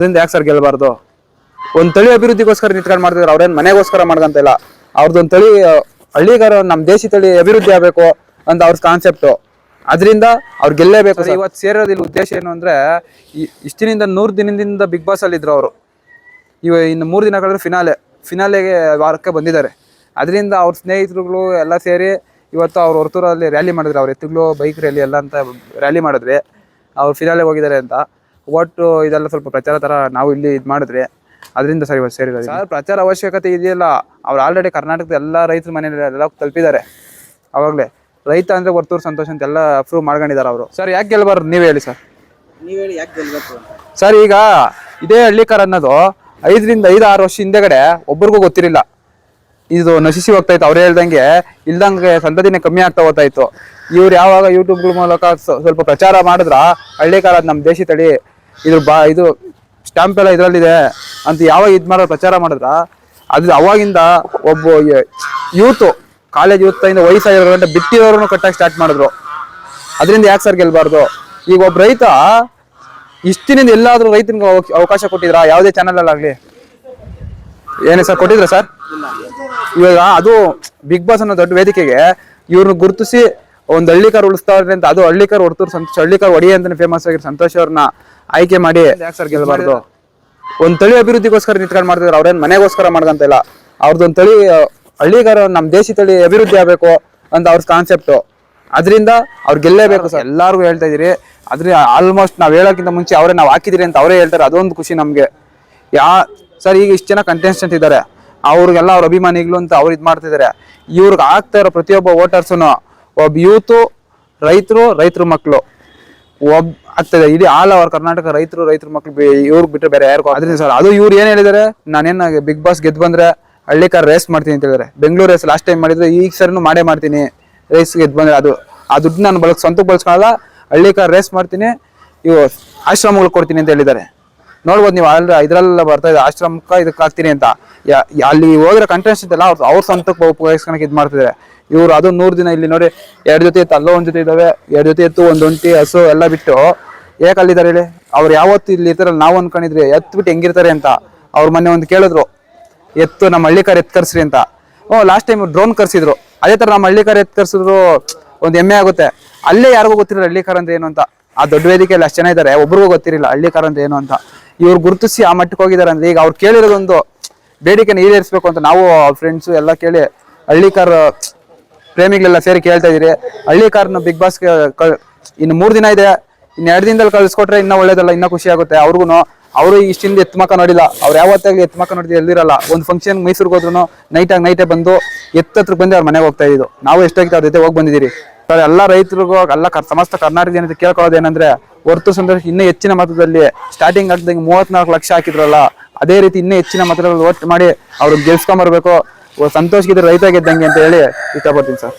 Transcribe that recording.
ಅದರಿಂದ ಯಾಕೆ ಸರ್ ಗೆಲ್ಲಬಾರ್ದು ಒಂದ್ ತಳಿ ಅಭಿವೃದ್ಧಿಗೋಸ್ಕರ ನಿಂತ್ಕೊಂಡು ಮಾಡ್ತಿದ್ರು ಅವ್ರೇನು ಮನೆಗೋಸ್ಕರ ಮಾಡ್ಕಂತ ಇಲ್ಲ. ಅವ್ರದ್ದೊಂದ್ ತಳಿ ಹಳ್ಳಿಗಾರ ನಮ್ಮ ದೇಶಿ ತಳಿ ಅಭಿವೃದ್ಧಿ ಆಗ್ಬೇಕು ಅಂತ ಅವ್ರ ಕಾನ್ಸೆಪ್ಟ್ ಅದರಿಂದ ಅವ್ರು ಗೆಲ್ಲೇಬೇಕು ಇವತ್ತು ಸೇರೋದಿಲ್ಲ ಉದ್ದೇಶ ಏನು ಅಂದ್ರೆ ಈ- ಇಷ್ಟಿನಿಂದ ನೂರು ದಿನದಿಂದ ಬಿಗ್ ಬಾಸ್ ಅಲ್ಲಿ ಇದ್ರು ಅವರು. ಇವ ಇನ್ನು ಮೂರು ದಿನ ಕಳೆದ್ರೆ ಫಿನಾಲೆ ಫಿನಾಲೆಗೆ ವಾರಕ್ಕೆ ಬಂದಿದ್ದಾರೆ. ಅದರಿಂದ ಅವ್ರ ಸ್ನೇಹಿತರುಗಳು ಎಲ್ಲ ಸೇರಿ ಇವತ್ತು ಅವ್ರು ಹೊರತೂರಲ್ಲಿ ರ್ಯಾಲಿ ಮಾಡಿದ್ರು. ಅವ್ರ ಎತ್ತುಗಳು ಬೈಕ್ ರ್ಯಾಲಿ ಎಲ್ಲ ಅಂತ ರ್ಯಾಲಿ ಮಾಡಿದ್ವಿ. ಅವ್ರು ಫಿನಾಲೆಗೆ ಹೋಗಿದ್ದಾರೆ ಅಂತ. ಒಟ್ಟು ಇದೆಲ್ಲ ಸ್ವಲ್ಪ ಪ್ರಚಾರ ಥರ ನಾವು ಇಲ್ಲಿ ಇದು ಮಾಡಿದ್ರೆ ಅದರಿಂದ ಸರಿ ಸೇರಿರೋದು ಸರ್ ಪ್ರಚಾರ ಅವಶ್ಯಕತೆ ಇದೆಯಲ್ಲ? ಅವ್ರು ಆಲ್ರೆಡಿ ಕರ್ನಾಟಕದ ಎಲ್ಲ ರೈತರ ಮನೆಯಲ್ಲಿ ಎಲ್ಲ ತಲುಪಿದ್ದಾರೆ. ಅವಾಗಲೇ ರೈತ ಅಂದ್ರೆ ಹೊರ್ತೂರು ಸಂತೋಷ ಅಂತ ಎಲ್ಲ ಅಪ್ರೂವ್ ಮಾಡ್ಕೊಂಡಿದ್ದಾರೆ ಅವರು. ಸರ್ ಯಾಕೆ ಗೆಲ್ಬಾರ್ದು? ನೀವೇ ಹೇಳಿ ಸರ್. ನೀವು ಹೇಳಿ ಯಾಕೆ ಗೆಲ್ಬೇಕು ಅಂತ. ಸರ್ ಈಗ ಇದೇ ಹಳ್ಳಿಕಾರ ಅನ್ನೋದು ಐದರಿಂದ ಐದು ಆರು ವರ್ಷ ಹಿಂದೆಗಡೆ ಒಬ್ರಿಗೂ ಗೊತ್ತಿರಲಿಲ್ಲ. ಇದು ನಶಿಸಿ ಹೋಗ್ತಾ ಇತ್ತು ಅವ್ರು ಹೇಳ್ದಂಗೆ ಇಲ್ದಂಗೆ ಸಂತತಿನೇ ಕಮ್ಮಿ ಆಗ್ತಾ ಹೋಗ್ತಾ ಇತ್ತು ಇವ್ರು ಯಾವಾಗ ಯೂಟ್ಯೂಬ್ಗಳ ಮೂಲಕ ಸ್ವ- ಸ್ವಲ್ಪ ಪ್ರಚಾರ ಮಾಡಿದ್ರ, ಹಳ್ಳಿ ಕಾಲದ ನಮ್ಮ ದೇಶಿ ತಳಿ, ಇದ್ರ ಬಾ, ಇದು ಸ್ಟ್ಯಾಂಪ್ ಎಲ್ಲ ಇದರಲ್ಲಿದೆ ಅಂತ ಯಾವಾಗ ಇದು ಮಾಡೋ ಪ್ರಚಾರ ಮಾಡಿದ್ರ, ಅದು ಅವಾಗಿಂದ ಒಬ್ಬ ಯೂತು ಕಾಲೇಜ್ ಯೂತ್ ಇಂದ ವಯಸ್ಸಾಗಿರೋ ಗಂಟೆ ಬಿಟ್ಟಿರೋರು ಕಟ್ಟಕ್ಕೆ ಸ್ಟಾರ್ಟ್ ಮಾಡಿದ್ರು. ಅದರಿಂದ ಯಾಕೆ ಸರ್ ಗೆಲ್ಬಾರ್ದು? ಈಗ ಒಬ್ಬ ರೈತ ಇಷ್ಟಿನಿಂದ ಎಲ್ಲಾದ್ರೂ ರೈತನಿಗೆ ಅವಕ್- ಅವಕಾಶ ಕೊಟ್ಟಿದ್ರಾ, ಯಾವುದೇ ಚಾನಲ್ ಆಗಲಿ ಏನೇ ಸರ್ ಕೊಟ್ಟಿದ್ರ ಸರ್ ಇವಾಗ ಅದು ಬಿಗ್ ಬಾಸ್ ಅನ್ನೋ ದೊಡ್ಡ ವೇದಿಕೆಗೆ ಇವ್ರನ್ನ ಗುರುತಿಸಿ ಒಂದು ಹಳ್ಳಿಕಾರ್ ಉಳಿಸ್ತಾವ್ರೆ ಅಂತ ಅದು ಹಳ್ಳಿಕಾರ್ ಹೊರತೂರು ಸಂತೋಷ ಹಳ್ಳಿಕಾರ್ ಒಡಿ ಅಂತಾನೆ ಫೇಮಸ್ ಆಗಿರೋ ಸಂತೋಷ್ ಅವ್ರನ್ನ ಆಯ್ಕೆ ಮಾಡಿ ಯಾಕೆ ಸರ್ ಗೆಲ್ಬಾರ್ದು? ಒಂದ್ ತಳಿ ಅಭಿವೃದ್ಧಿಗೋಸ್ಕರ ನಿಂತ್ಕೊಂಡು ಮಾಡ್ತಿದ್ರು ಅವ್ರೇನ್ ಮನೆಗೋಸ್ಕರ ಮಾಡ್ದಂತ ಇಲ್ಲ. ಅವ್ರದ್ದೊಂದು ತಳಿ ಹಳ್ಳಿಗಾರ ನಮ್ ದೇಶಿ ತಳಿ ಅಭಿವೃದ್ಧಿ ಆಗ್ಬೇಕು ಅಂತ ಅವ್ರ ಕಾನ್ಸೆಪ್ಟ್ ಅದರಿಂದ ಅವ್ರು ಗೆಲ್ಲೇಬೇಕು ಸರ್ ಎಲ್ಲಾರ್ಗು ಹೇಳ್ತಾ ಇದೀರಿ ಆದರೆ ಆಲ್ಮೋಸ್ಟ್ ನಾವ್ ಹೇಳೋಕ್ಕಿಂತ ಮುಂಚೆ ಅವರೇ ನಾವ್ ಹಾಕಿದಿರಿ ಅಂತ ಅವರೇ ಹೇಳ್ತಾರೆ ಅದೊಂದು ಖುಷಿ ನಮ್ಗೆ. ಯಾ ಸರ್ ಈಗ ಇಷ್ಟು ಜನ ಕಂಟೆಸ್ಟೆಂಟ್ ಇದ್ದಾರೆ. ಅವ್ರಿಗೆಲ್ಲ ಅವ್ರ ಅಭಿಮಾನಿಗಳು ಅಂತ ಅವ್ರು ಇದು ಮಾಡ್ತಿದ್ದಾರೆ ಇವ್ರಿಗೆ ಆಗ್ತಾ ಇರೋ ಪ್ರತಿಯೊಬ್ಬ ವೋಟರ್ಸೂ ಒಬ್ಬ ಯೂತು ರೈತರು ರೈತರ ಮಕ್ಕಳು ಒಬ್ ಆಗ್ತದೆ ಇಡೀ ಆಲ್ ಅವರ್ ಕರ್ನಾಟಕ ರೈತರು ರೈತರ ಮಕ್ಳು ಇವ್ರಿಗೆ ಬಿಟ್ಟರೆ ಬೇರೆ ಯಾರಿಗೂ ಅದರಿಂದ ಸರ್ ಅದು ಇವ್ರು ಏನು ಹೇಳಿದಾರೆ? ನಾನೇನು ಬಿಗ್ ಬಾಸ್ ಗೆದ್ದು ಬಂದ್ರೆ ಹಳ್ಳಿಕಾರ ರೇಸ್ ಮಾಡ್ತೀನಿ ಅಂತ ಹೇಳಿದ್ರೆ. ಬೆಂಗಳೂರು ರೇಸ್ ಲಾಸ್ಟ್ ಟೈಮ್ ಮಾಡಿದ್ರೆ ಈಗ ಸರ್ನು ಮಾಡೇ ಮಾಡ್ತೀನಿ. ರೇಸ್ ಗೆದ್ದು ಬಂದರೆ ಅದು ಆ ದುಡ್ಡು ನಾನು ಬಳಕೆ ಸ್ವಂತಕ್ಕೆ ಬಳಸ್ಕೊಳ್ಳಲ್ಲ ಹಳ್ಳಿಕಾರ್ ರೇಸ್ ಮಾಡ್ತೀನಿ. ಇವು ಆಶ್ರಮಗಳು ಕೊಡ್ತೀನಿ ಅಂತ ಹೇಳಿದ್ದಾರೆ ನೋಡ್ಬೋದು ನೀವು ಅಲ್ಲ ಇದ್ರಲ್ಲ ಬರ್ತಾ ಇದೆ. ಆಶ್ರಮಕ್ಕೆ ಇದಕ್ಕೆ ಹಾಕ್ತೀನಿ ಅಂತ. ಅಲ್ಲಿ ಹೋಗಿರೋ ಕಂಟೆಸ್ಟ್ ಇದೆಲ್ಲ ಅವ್ರು, ಅವ್ರ ಸ್ವಂತಕ್ಕೆ ಉಪಯೋಗಿಸ್ಕೊಳಕ್ಕೆ ಇದು ಮಾಡ್ತಿದ್ದಾರೆ ಇವ್ರು ಅದು ನೂರು ದಿನ ಇಲ್ಲಿ ನೋಡಿ, ಎರಡು ಜೊತೆ ಎತ್ತು ಅಲ್ಲೋ ಒಂದು ಜೊತೆ ಇದ್ದಾವೆ ಎರಡು ಜೊತೆ ಎತ್ತು, ಒಂದು ಒಂಟಿ, ಹಸು ಎಲ್ಲ ಬಿಟ್ಟು ಏಕೆ ಅಲ್ಲಿದ್ದಾರೆ ಹೇಳಿ. ಅವ್ರು ಯಾವತ್ತು ಇಲ್ಲಿ ಇರ್ತಾರಲ್ಲ, ನಾವು ಅನ್ಕೊಂಡಿದ್ರಿ ಎತ್ತು ಬಿಟ್ಟು ಹೆಂಗಿರ್ತಾರೆ ಅಂತ. ಅವ್ರ ಮೊನ್ನೆ ಒಂದು ಕೇಳಿದ್ರು, ಎತ್ತು ನಮ್ಮ ಹಳ್ಳಿಕಾರ ಎತ್ತು ಕರ್ಸ್ರಿ ಅಂತ. ಓ ಲಾಸ್ಟ್ ಟೈಮ್ ಡ್ರೋನ್ ಕರ್ಸಿದ್ರು. ಅದೇ ತರ ನಮ್ಮ ಹಳ್ಳಿಕಾರ ಎತ್ತು ಕರ್ಸಿದ್ರು, ಒಂದು ಹೆಮ್ಮೆ ಆಗುತ್ತೆ. ಅಲ್ಲೇ ಯಾರಿಗೂ ಗೊತ್ತಿರಲ್ಲ ಹಳ್ಳಿಕಾರ ಅಂತ ಏನು ಅಂತ. ಆ ದೊಡ್ಡ ವೇದಿಕೆಯಲ್ಲಿ ಅಷ್ಟು ಜನ ಇದ್ದಾರೆ ಒಬ್ರಿಗೂ ಗೊತ್ತಿರಲಿಲ್ಲ ಹಳ್ಳಿಕಾರ ಅಂತ ಏನು ಅಂತ. ಇವ್ರು ಗುರುತಿಸಿ ಆ ಮಟ್ಟಕ್ಕೆ ಹೋಗಿದ್ದಾರೆ ಅಂದ್ರೆ ಈಗ ಅವ್ರು ಕೇಳಿರೋದೊಂದು ಬೇಡಿಕೆನ ಈಡೇರಿಸಬೇಕು ಅಂತ ನಾವು ಫ್ರೆಂಡ್ಸು ಎಲ್ಲ ಕೇಳಿ ಹಳ್ಳಿಕಾರ ಪ್ರೇಮಿಗಳೆಲ್ಲ ಸೇರಿ ಕೇಳ್ತಾ ಇದೀರಿ ಹಳ್ಳಿಕಾರ್ನ ಬಿಗ್ ಬಾಸ್ಗೆ ಇನ್ನು ಮೂರು ದಿನ ಇದೆ. ಇನ್ನು ಎರಡು ದಿನದಲ್ಲಿ ಕಳಿಸ್ಕೊಟ್ರೆ ಇನ್ನೂ ಒಳ್ಳೇದಲ್ಲ, ಇನ್ನೂ ಖುಷಿ ಆಗುತ್ತೆ. ಅವ್ರಿಗೂ ಅವರು ಇಷ್ಟಿಂದ ಎತ್ಮಕ ನೋಡಿಲ್ಲ. ಅವ್ರು ಯಾವತ್ತಾಗಲಿ ಎತ್ಮಕ ನೋಡಿದ್ರೆ ಎಲ್ಲಿರಲ್ಲ. ಒಂದು ಫಂಕ್ಷನ್ ಮೈಸೂರಿಗೆ ಹೋದ್ರು ನೈಟಾಗಿ ನೈಟೇ ಬಂದು ಎತ್ತತ್ರ ಬಂದು ಅವ್ರ ಮನೆಗೆ ಹೋಗ್ತಾ ಇದ್ದು ನಾವು ಎಷ್ಟಾಗಿತ್ತು ಅವ್ರ ಜೊತೆ ಹೋಗಿ ಬಂದಿದ್ದೀರಿ. ಸರ್, ಎಲ್ಲ ರೈತರಿಗೂ, ಎಲ್ಲ ಸಮಸ್ತ ಕರ್ನಾಟಕ ಜನತೆ ಕೇಳ್ಕೊಳ್ಳೋದು ಏನಂದ್ರೆ, ಹೊರತು ಸಂದರ್ಭ ಇನ್ನೂ ಹೆಚ್ಚಿನ ಮತದಲ್ಲಿ ಸ್ಟಾರ್ಟಿಂಗ್ ಆಗ್ದಂಗೆ ಮೂವತ್ನಾಲ್ಕು ಲಕ್ಷ ಹಾಕಿದ್ರಲ್ಲ ಅದೇ ರೀತಿ ಇನ್ನೂ ಹೆಚ್ಚಿನ ಮತಗಳಲ್ಲಿ ಓಟ್ ಮಾಡಿ ಅವ್ರಿಗೆ ಗೆಲ್ಸ್ಕೊಂಬರ್ಬೇಕು. ಸಂತೋಷ್ ಗಿದ್ರೆ ರೈತ ಗೆದ್ದಂಗೆ ಅಂತ ಹೇಳಿ ಇಷ್ಟಪಡ್ತೀನಿ ಸರ್.